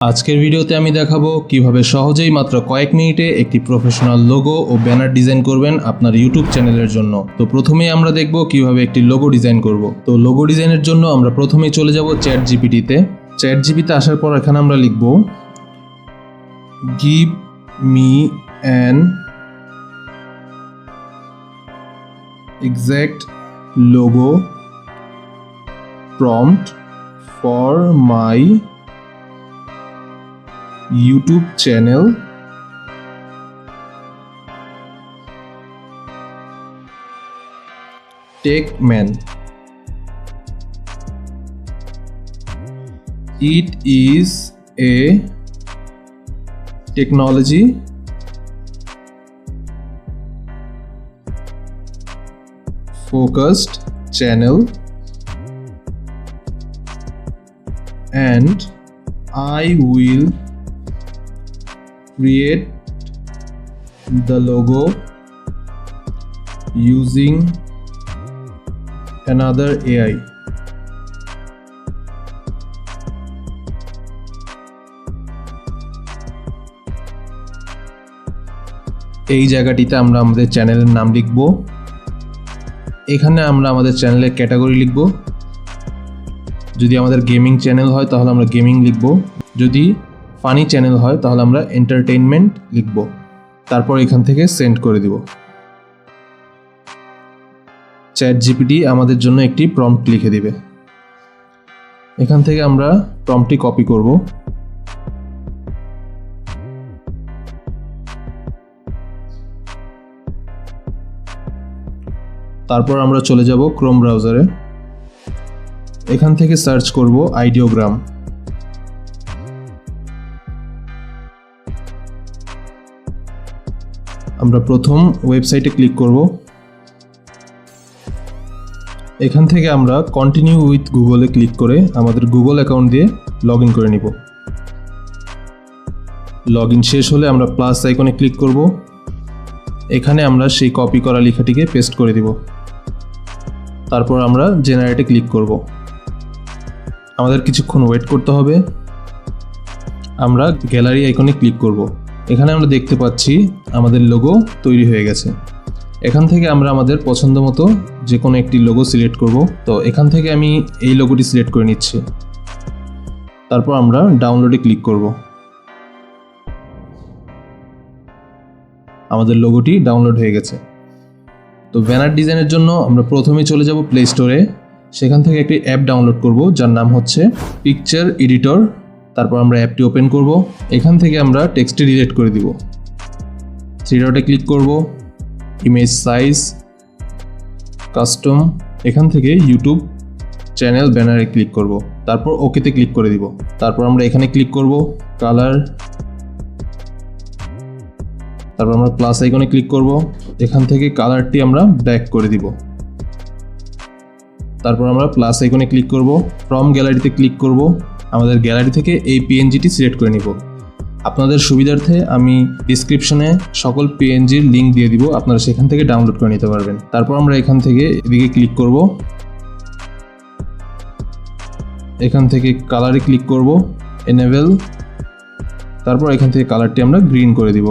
আজকের ভিডিওতে আমি দেখাবো কীভাবে সহজেই মাত্র কয়েক মিনিটে একটি প্রফেশনাল লোগো ও ব্যানার ডিজাইন করবেন আপনার ইউটিউব চ্যানেলের জন্য। তো প্রথমেই আমরা দেখব কীভাবে একটি লোগো ডিজাইন করব। তো লোগো ডিজাইনের জন্য আমরা প্রথমেই চলে যাব চ্যাট জিপিটিতে চ্যাট জিপিতে আসার পর এখানে আমরা লিখব, give me an exact logo prompt for my YouTube channel. TechMan. It is a technology. Focused channel. And I will create the logo using another AI. এই জায়গাটিতে আমরা আমাদের চ্যানেলের নাম লিখব। এখানে আমরা আমাদের চ্যানেলের ক্যাটাগরি লিখব। যদি আমাদের গেমিং চ্যানেল হয় তাহলে আমরা গেমিং লিখব। যদি ফানি চ্যানেল হয়, তাহলে আমরা এন্টারটেইনমেন্ট লিখব। তারপর এখান থেকে সেন্ড করে দিব। চ্যাট জিপিটি আমাদের জন্য একটি প্রম্পট লিখে দিবে। এখান থেকে আমরা প্রম্পটটি কপি করব। তারপর আমরা চলে যাব ক্রোম ব্রাউজারে এখান থেকে সার্চ করব আইডিওগ্রাম আমরা প্রথম ওয়েবসাইটে ক্লিক করব। এখান থেকে আমরা কন্টিনিউ উইথ গুগলে ক্লিক করে আমাদের গুগল অ্যাকাউন্ট দিয়ে লগ করে নিব। লগ শেষ হলে আমরা প্লাস আইকনে ক্লিক করব। এখানে আমরা সেই কপি করা লেখাটিকে পেস্ট করে দিব। তারপর আমরা জেনারেটে ক্লিক করব। আমাদের কিছুক্ষণ ওয়েট করতে হবে। আমরা গ্যালারি আইকনে ক্লিক করব। এখানে আমরা দেখতে পাচ্ছি আমাদের লোগো তৈরি হয়ে গেছে। এখান থেকে আমরা আমাদের পছন্দ মতো যে কোনো একটি লোগো সিলেক্ট করব। তো এখান থেকে আমি এই লোগোটি সিলেক্ট করে নিচ্ছি। তারপর আমরা ডাউনলোডে ক্লিক করব। আমাদের লোগোটি ডাউনলোড হয়ে গেছে। তো ব্যানার ডিজাইনের জন্য আমরা প্রথমে চলে যাব প্লে স্টোরে সেখান থেকে একটি অ্যাপ ডাউনলোড করব, যার নাম হচ্ছে পিকচার এডিটর তারপর আমরা অ্যাপটি ওপেন করব। এখান থেকে আমরা টেক্সটটি ডিলিট করে দিব। থ্রি ডটে ক্লিক করব। ইমেজ সাইজ, কাস্টম, এখান থেকে ইউটিউব চ্যানেল ব্যানারে ক্লিক করব। তারপর ওকেতে ক্লিক করে দিব। তারপর আমরা এখানে ক্লিক করব। কালার, তারপর আমরা প্লাস আইকনে ক্লিক করব। এখান থেকে কালারটি আমরা ব্ল্যাক করে দিব। তারপর আমরা প্লাস আইকনে ক্লিক করব। ফ্রম গ্যালারিতে ক্লিক করব। আমাদের গ্যালারি থেকে এই পিএনজিটি সিলেক্ট করে নিব। আপনাদের সুবিধার্থে আমি ডিসক্রিপশনে সকল পিএনজির লিঙ্ক দিয়ে দিব, আপনারা সেখান থেকে ডাউনলোড করে নিতে পারবেন। তারপর আমরা এখান থেকে এদিকে ক্লিক করব। এখান থেকে কালারে ক্লিক করব এনেবেল তারপর এখান থেকে কালারটি আমরা গ্রিন করে দিব।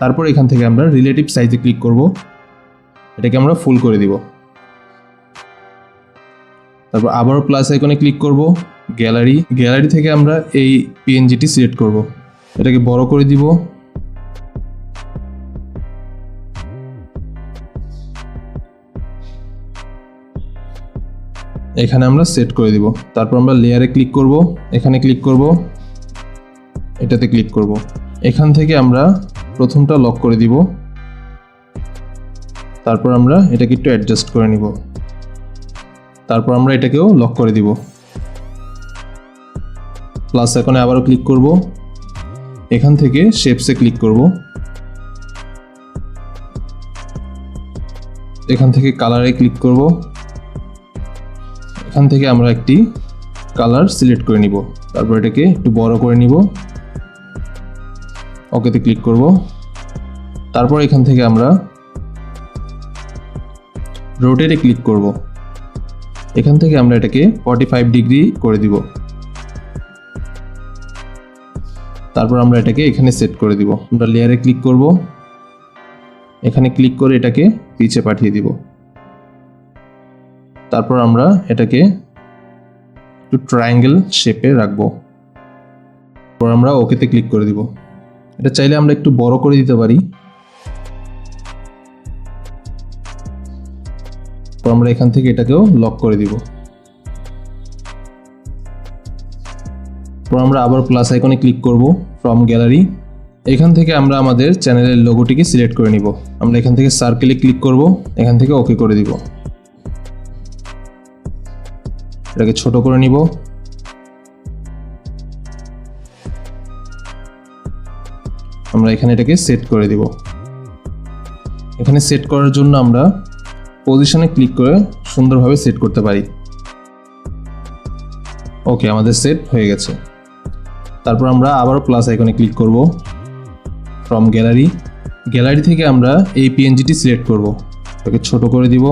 তারপর এখান থেকে আমরা রিলেটিভ সাইজে ক্লিক করব। এটাকে আমরা ফুল করে দিব। তারপর আবারও প্লাস আইকনে ক্লিক করব গ্যালারি গ্যালারি থেকে আমরা এই পিএনজিটি সিলেক্ট করব। এটাকে বড় করে দিব। এখানে আমরা সেট করে দিব। তারপর আমরা লেয়ারে ক্লিক করব। এখানে ক্লিক করব। এটাতে ক্লিক করব। এখান থেকে আমরা প্রথমটা লক করে দিব। তারপর আমরা এটাকে একটু অ্যাডজাস্ট করে নিব। তারপর আমরা এটাকেও লক করে দিব। প্লাস এখানে আবারও ক্লিক করব। এখান থেকে শেপসে ক্লিক করব। এখান থেকে কালারে ক্লিক করব। এখান থেকে আমরা একটি কালার সিলেক্ট করে নিব। তারপর এটাকে একটু বড় করে নিব। ওকেতে ক্লিক করব। তারপর এখান থেকে আমরা রোটেটে ক্লিক করব। এখান থেকে আমরা এটাকে ফর্টি ফাইভ ডিগ্রি করে দিব। তারপর আমরা এটাকে এখানে সেট করে দিব। আমরা লেয়ারে ক্লিক করব। এখানে ক্লিক করে এটাকে পিছে পাঠিয়ে দিব। তারপর আমরা এটাকে একটু ট্রায়াঙ্গেল শেপে রাখব। তারপর আমরা ওকেতে ক্লিক করে দিব। এটা চাইলে আমরা একটু বড় করে দিতে পারি। আমরা এখান থেকে এটাকেও লক করে দিব। তারপর আমরা আবার প্লাস আইকনে ক্লিক করব ফ্রম গ্যালারি এখান থেকে আমরা আমাদের চ্যানেলের লোগোটিকে সিলেক্ট করে নিব। আমরা এখান থেকে সার্কেলে ক্লিক করব, এখান থেকে ওকে করে দিব। এটাকে ছোট করে নিব। আমরা এখানে এটাকে সেট করে দিব। এখানে সেট করার জন্য আমরা পজিশনে ক্লিক করে সুন্দরভাবে সেট করতে পারি। ওকে আমাদের সেট হয়ে গেছে। তারপর আমরা আবারও প্লাস আইকনে ক্লিক করব ফ্রম গ্যালারি গ্যালারি থেকে আমরা এই পিএনজিটি সিলেক্ট করব। এটাকে ছোট করে দিব।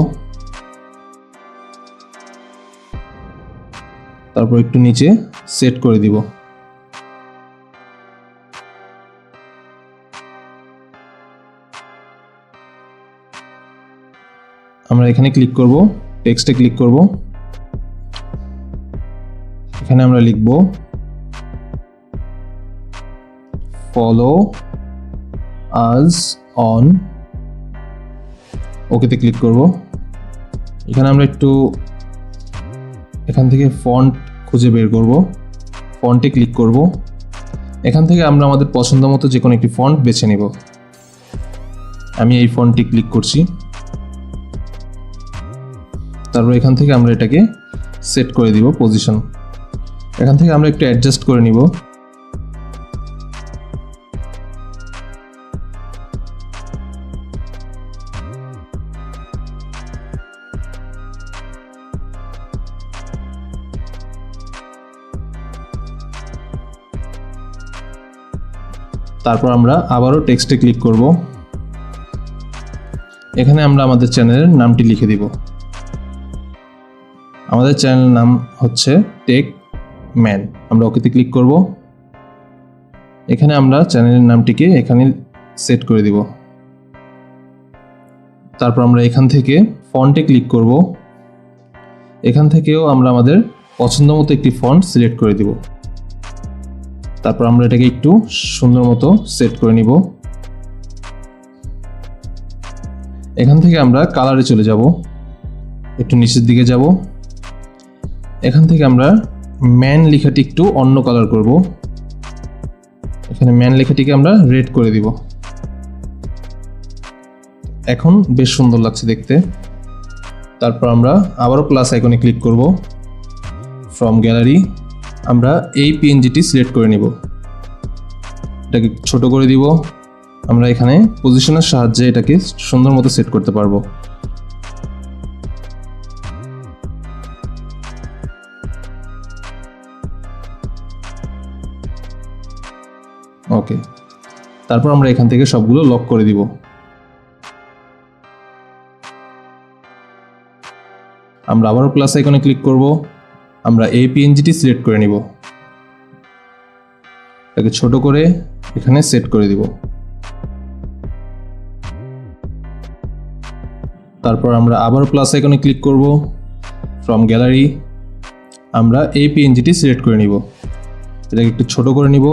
তারপর একটু নিচে সেট করে দিব। আমরা এখানে ক্লিক করব টেক্সটে ক্লিক করব। এখানে আমরা লিখব ফলো আজ অন ওকেতে ক্লিক করব। এখানে আমরা একটু এখান থেকে ফন্ট খুঁজে বের করব ফন্টে ক্লিক করব। এখান থেকে আমরা আমাদের পছন্দ মতো যে কোনো একটি ফন্ট বেছে নিব। আমি এই ফন্টটি ক্লিক করছি। তারপর এখান থেকে আমরা এটাকে সেট করে দিব পজিশন এখান থেকে আমরা একটু অ্যাডজাস্ট করে নিব। তারপর আমরা আবারও টেক্সটে ক্লিক করব। এখানে আমরা আমাদের চ্যানেলের নামটি লিখে দিব। আমাদের চ্যানেলের নাম হচ্ছে টেক ম্যান। আমরা ওকেতে ক্লিক করব। এখানে আমরা চ্যানেলের নামটিকে এখানে সেট করে দিব। তারপর আমরা এখান থেকে ফন্টে ক্লিক করব। এখান থেকেও আমরা আমাদের পছন্দ মতো একটি ফন্ট সিলেক্ট করে দিব। তারপর আমরা এটাকে একটু সুন্দর মতো সেট করে নিব। এখান থেকে আমরা কালারে চলে যাব। একটু নিচের দিকে যাব। এখান থেকে আমরা ম্যান লেখাটি একটু অন্য কালার করব। এখানে ম্যান লেখাটিকে আমরা রেড করে দিব। এখন বেশ সুন্দর লাগছে দেখতে। তারপর আমরা আবারও প্লাস আইকনে ক্লিক করব। ফ্রম গ্যালারি আমরা এই পিএনজিটি সিলেক্ট করে নিব। এটাকে ছোট করে দিব। আমরা এখানে পজিশনের সাহায্যে এটাকে সুন্দর মতো সেট করতে পারব। ওকে তারপর আমরা এখান থেকে সবগুলো লক করে দিব। আমরা আবারও প্লাস আইকনে ক্লিক করব। আমরা এই পিএনজিটি সিলেক্ট করে নিব। এটাকে ছোট করে এখানে সেট করে দিব। তারপর আমরা আবার প্লাস আইকনে ক্লিক করব ফ্রম গ্যালারি আমরা এই পিএনজিটি সিলেক্ট করে নিব। এটাকে একটু ছোট করে নিব।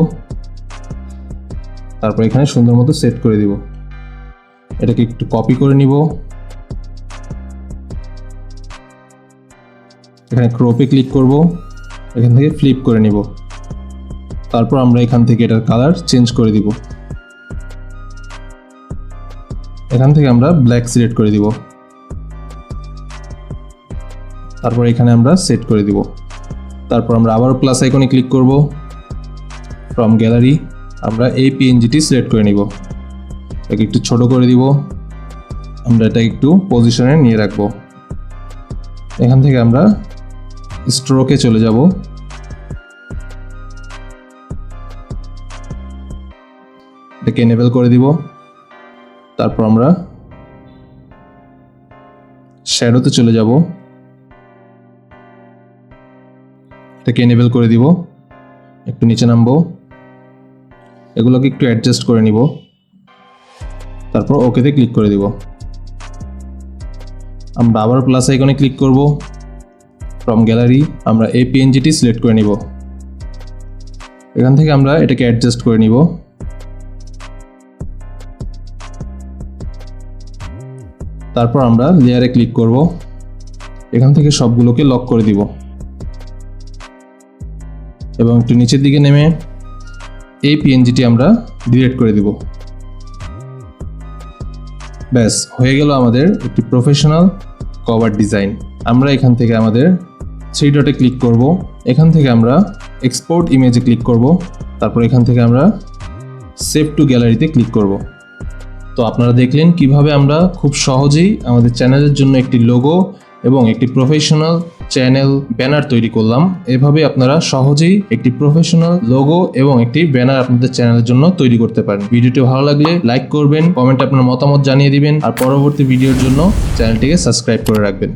তারপর এখানে সুন্দর মতো সেট করে দিব। এটাকে একটু কপি করে নিব। এখানে ক্রপে ক্লিক করব। এখান থেকে ফ্লিপ করে নিব। তারপর আমরা এখান থেকে এটার কালার চেঞ্জ করে দিব। এখান থেকে আমরা ব্ল্যাক সিলেক্ট করে দিব। তারপর এখানে আমরা সেট করে দিব। তারপর আমরা আবার প্লাস আইকনে ক্লিক করব। ফ্রম গ্যালারি আমরা এই পিএনজিটি সিলেক্ট করে নিব। এটাকে একটু ছোট করে দিব। আমরা এটা একটু পজিশনে নিয়ে রাখব। এখান থেকে আমরা স্ট্রোকে চলে যাব। এটাকে এনেবেল করে দিব। তারপর আমরা শ্যাডোতে চলে যাব। এটাকে এনেবেল করে দিব। একটু নিচে নামবো। এগুলোকে একটু অ্যাডজাস্ট করে নিব। তারপর ওকেতে ক্লিক করে দিব। আমরা আবার প্লাস আইকনে ক্লিক করব। ফ্রম গ্যালারি আমরা এই পিএনজিটি সিলেক্ট করে নিব। এখান থেকে আমরা এটাকে অ্যাডজাস্ট করে নিব। তারপর আমরা লেয়ারে ক্লিক করব। এখান থেকে সবগুলোকে লক করে দিব। এবং একটু নিচের দিকে নেমে এই পিএনজিটি আমরা ডিলিট করে দিব। ব্যাস, হয়ে গেল আমাদের একটি প্রফেশনাল কভার ডিজাইন আমরা এখান থেকে আমাদের থ্রি ডটে ক্লিক করব। এখান থেকে আমরা এক্সপোর্ট ইমেজে ক্লিক করব। তারপর এখান থেকে আমরা সেভ টু গ্যালারিতে ক্লিক করব। তো আপনারা দেখলেন কীভাবে আমরা খুব সহজেই আমাদের চ্যানেলের জন্য একটি লোগো এবং একটি প্রফেশনাল চ্যানেল ব্যানার তৈরি করলাম। এভাবে আপনারা সহজেই একটি প্রফেশনাল লোগো এবং একটি ব্যানার আপনাদের চ্যানেলের জন্য তৈরি করতে পারেন। ভিডিওটি ভালো লাগলে লাইক করবেন কমেন্টে আপনার মতামত জানিয়ে দিবেন, আর পরবর্তী ভিডিওর জন্য চ্যানেলটিকে সাবস্ক্রাইব করে রাখবেন।